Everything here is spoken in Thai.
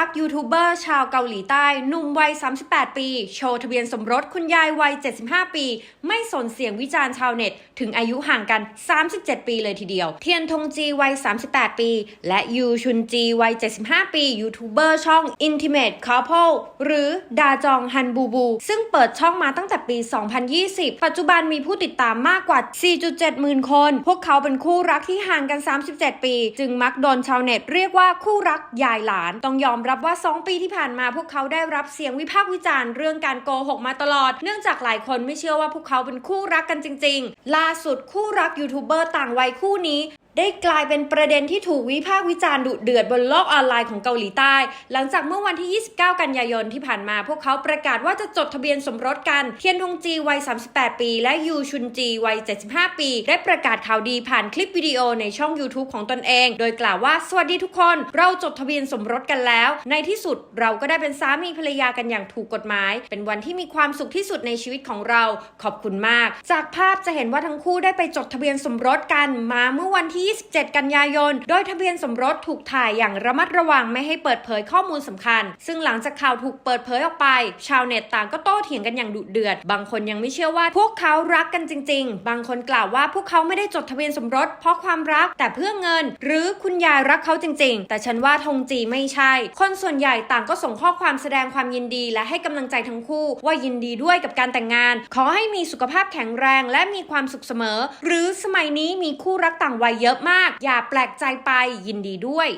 รักยูทูบเบอร์ชาวเกาหลีใต้หนุ่มวัย 38 ปี โชว์ทะเบียนสมรสคุณยายวัย 75 ปี ไม่สนเสียงวิจารณ์ชาวเน็ต ถึงอายุห่างกัน 37 ปีเลยทีเดียว เทียนทงจีวัย 38 ปี และยูชุนจีวัย 75 ปียูทูบเบอร์ช่อง Intimate Couple หรือดาจองฮันบูบู ซึ่งเปิดช่องมาตั้งแต่ปี 2020 ปัจจุบันมีผู้ติดตามมากกว่า 4.7 หมื่นคน พวกเขาเป็นคู่รักที่ห่างกัน 37 ปี จึงมักโดนชาวเน็ตเรียกว่าคู่รักยายหลานต้องยอมรับว่า 2 ปีที่ผ่านมาพวกเขาได้รับเสียงวิพากษ์วิจารณ์เรื่องการโกหกมาตลอด เนื่องจากหลายคนไม่เชื่อว่าพวกเขาเป็นคู่รักกันจริง ๆ ล่าสุดคู่รักยูทูบเบอร์ต่างวัยคู่นี้ ได้กลายเป็นประเด็นที่ถูกวิพากษ์วิจารณ์ดุเดือดบนโลกออนไลน์ของเกาหลีใต้ หลังจากเมื่อวันที่ 29 กันยายนที่ผ่านมา พวกเขาประกาศว่าจะจดทะเบียนสมรสกัน เทียนทงจีวัย 38 ปี และยูชุนจีวัย 75 ปี ได้ประกาศข่าวดีผ่านคลิปวิดีโอในช่อง YouTube ของตนเอง โดยกล่าวว่า สวัสดีทุกคน เราจดทะเบียนสมรสกันแล้ว ในที่สุดเราก็ได้เป็นสามีภรรยากันอย่างถูกกฎหมาย เป็นวันที่มีความสุขที่สุดในชีวิตของเรา ขอบคุณมาก จากภาพจะเห็นว่าทั้งคู่ได้ไปจดทะเบียนสมรสกันมาเมื่อวันที่27 กันยายน โดยทะเบียนสมรสถูกถ่ายอย่างระมัดระวังไม่ให้เปิดเผยข้อมูลสำคัญ ซึ่งหลังจากข่าวถูกเปิดเผยออกไป ชาวเน็ตต่างก็โต้เถียงกันอย่างดุเดือด บางคนยังไม่เชื่อว่าพวกเขารักกันจริง ๆ บางคนกล่าวว่าพวกเขาไม่ได้จดทะเบียนสมรส เพราะความรักแต่เพื่อเงิน หรือคุณยายรักเขาจริง ๆ แต่ฉันว่าธงจีไม่ใช่ คนส่วนใหญ่ต่างก็ส่งข้อความแสดงความยินดี และให้กำลังใจทั้งคู่ ว่ายินดีด้วยกับการแต่งงาน ขอให้มีสุขภาพแข็งแรง และมีความสุขเสมอ หรือสมัยนี้มีคู่รักต่างวัยเยอะมาก อย่าแปลกใจไปยินดีด้วย